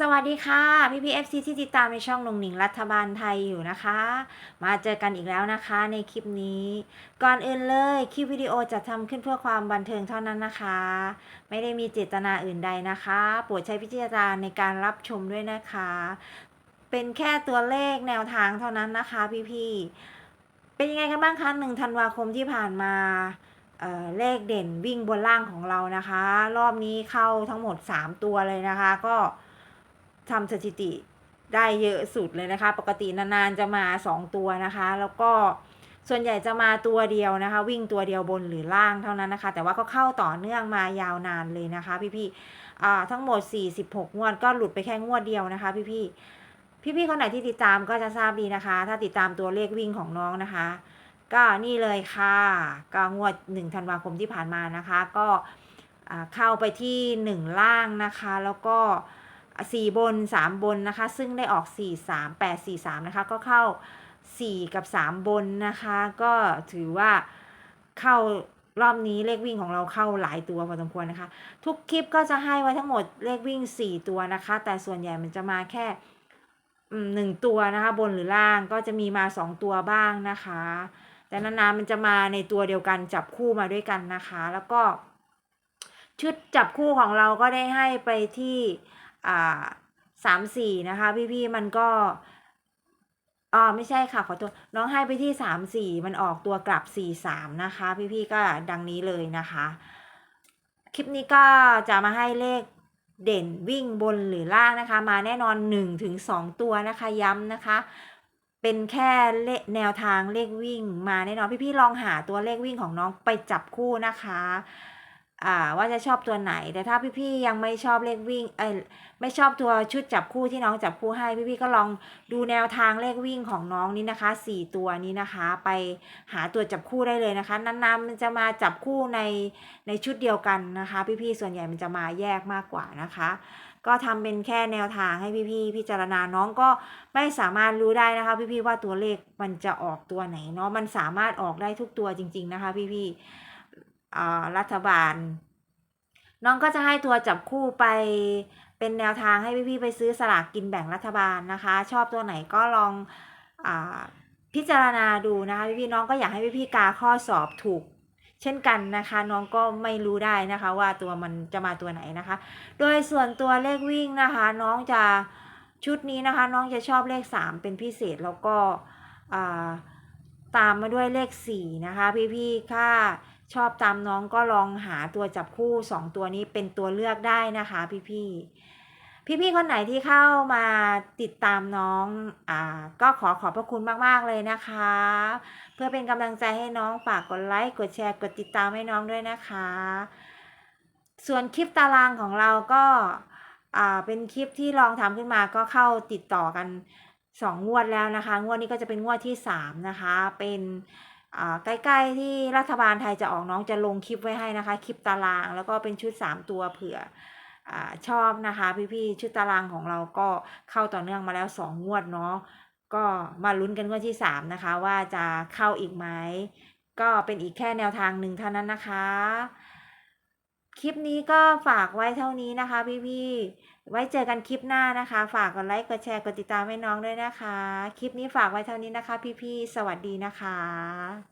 สวัสดีค่ะ พี่พีเอฟซีที่ติดตามในช่องลงหนิงรัฐบาลไทยอยู่นะคะ มาเจอกันอีกแล้วนะคะในคลิปนี้ ก่อนอื่นเลยคลิปวิดีโอจะทำขึ้นเพื่อความบันเทิงเท่านั้นนะคะ ไม่ได้มีเจตนาอื่นใดนะคะโปรดใช้พิจารณาในการรับชมด้วยนะคะ เป็นแค่ตัวเลขแนวทางเท่านั้นนะคะ พี่ๆเป็นยังไงกันบ้างคะหนึ่งธันวาคมที่ผ่านมาเเลขเด่นวิ่งบนล่างของเรานะคะ รอบนี้เข้าทั้งหมด 3 ตัวเลยนะคะ ก็ ทำสถิติได้เยอะสุดเลยนะคะ ปกตินานๆจะมา 2 ตัวนะคะ แล้วก็ส่วนใหญ่จะมาตัวเดียวนะคะ วิ่งตัวเดียวบนหรือล่างเท่านั้นนะคะ แต่ว่าก็เข้าต่อเนื่องมายาวนานเลยนะคะพี่ๆอ่าทั้งหมด 46 งวดก็หลุดไปแค่งวดเดียวนะคะ พี่ๆพี่ๆคนไหนที่ติดตามก็จะทราบดีนะคะ ถ้าติดตามตัวเลขวิ่งของน้องนะคะ ก็นี่เลยค่ะก็งวด1ธันวาคมที่ผ่านมานะคะ ก็เข้าไปที่ 1 ล่างนะคะ แล้วก็ 4 บน 3 บนนะคะ ซึ่งได้ออก 4 3 8 4 3 นะคะ ก็เข้า 4 กับ 3 บนนะคะ ก็ถือว่าเข้ารอบนี้เลขวิ่งของเราเข้าหลายตัวพอสมควรนะคะ ทุกคลิปก็จะให้ไว้ทั้งหมดเลขวิ่ง 4 ตัวนะคะ แต่ส่วนใหญ่มันจะมาแค่หนึ่งตัวนะคะ บนหรือล่างก็จะมีมา 2 ตัวบ้างนะคะ แต่นานๆมันจะมาในตัวเดียวกันจับคู่มาด้วยกันนะคะ แล้วก็ชุดจับคู่ของเราก็ได้ให้ไปที่ อ่าสามสี่นะคะพี่ๆมันก็อ่าไม่ใช่ค่ะขอโทษน้องให้ไปที่สามสี่มันออกตัวกลับสี่สามนะคะ พี่ๆก็ดังนี้เลยนะคะ คลิปนี้ก็จะมาให้เลขเด่นวิ่งบนหรือล่างนะคะ มาแน่นอน1ถึง2ตัวนะคะย้ำนะคะ เป็นแค่เลแนวทางเลขวิ่งมาแน่นอนพี่ๆลองหาตัวเลขวิ่งของน้องไปจับคู่นะคะ อ่าว่าจะชอบตัวไหน แต่ถ้าพี่ๆยังไม่ชอบเลขวิ่งเอ้ยไม่ชอบตัวชุดจับคู่ที่น้องจับคู่ให้พี่ๆก็ลองดูแนวทางเลขวิ่งของน้องนี้นะคะสี่ตัวนี้นะคะ ไปหาตัวจับคู่ได้เลยนะคะนานๆมันจะมาจับคู่ในในชุดเดียวกันนะคะ พี่ๆส่วนใหญ่มันจะมาแยกมากกว่านะคะ ก็ทำเป็นแค่แนวทางให้พี่ๆพิจารณาน้องก็ไม่สามารถรู้ได้นะคะ พี่ๆว่าตัวเลขมันจะออกตัวไหนเนาะมันสามารถออกได้ทุกตัวจริง ๆนะคะ พี่ๆอ่ รัฐบาล น้องก็จะให้ตัวจับคู่ไปเป็นแนวทางให้พี่ๆไปซื้อสลากกินแบ่งรัฐบาลนะคะ ชอบตัวไหนก็ลองอพิจารณาดูนะคะพี่ๆน้องก็อยากให้พี่ๆกาข้อสอบถูก เช่นกันนะคะน้องก็ไม่รู้ได้นะคะว่าตัวมันจะมาตัวไหนนะคะ โดยส่วนตัวเลขวิ่งนะคะ น้องจะชุดนี้นะคะ น้องจะชอบเลข 3 เป็นพิเศษแล้วก็ตามมาด้วยเลข4นะคะพี่ๆถ้า ชอบตามน้องก็ลองหาตัวจับคู่2ตัวนี้เป็นตัวเลือกได้นะคะ พี่ๆ พี่ๆคนไหนที่เข้ามาติดตามน้องอ่าก็ขอขอบพระคุณมากๆเลยนะคะ เพื่อเป็นกำลังใจให้น้องฝากกดไลค์กดแชร์กดติดตามให้น้องด้วยนะคะ ส่วนคลิปตารางของเราก็อ่าเป็นคลิปที่ลองทำขึ้นมาก็เข้าติดต่อกัน2งวดแล้วนะคะ งวดนี้ก็จะเป็นงวดที่3นะคะ เป็น ใกล้ๆที่รัฐบาลไทยจะออกน้องจะลงคลิปไว้ให้นะคะ คลิปตารางแล้วก็เป็นชุด 3 ตัวเผื่ออชอบนะคะ พี่ๆชุดตารางของเราก็เข้าต่อเนื่องมาแล้ว 2 งวดเนาะก็มาลุ้นกันงวดที่ 3 นะคะ ว่าจะเข้าอีกไหมก็เป็นอีกแค่แนวทางหนึ่งเท่านั้นนะคะ คลิปนี้ก็ฝากไว้เท่านี้นะคะพี่ๆ ไว้เจอกันคลิปหน้านะคะ ฝากกดไลค์ กดแชร์ กดติดตามให้น้องด้วยนะคะ คลิปนี้ฝากไว้เท่านี้นะคะ พี่ๆ สวัสดีนะคะ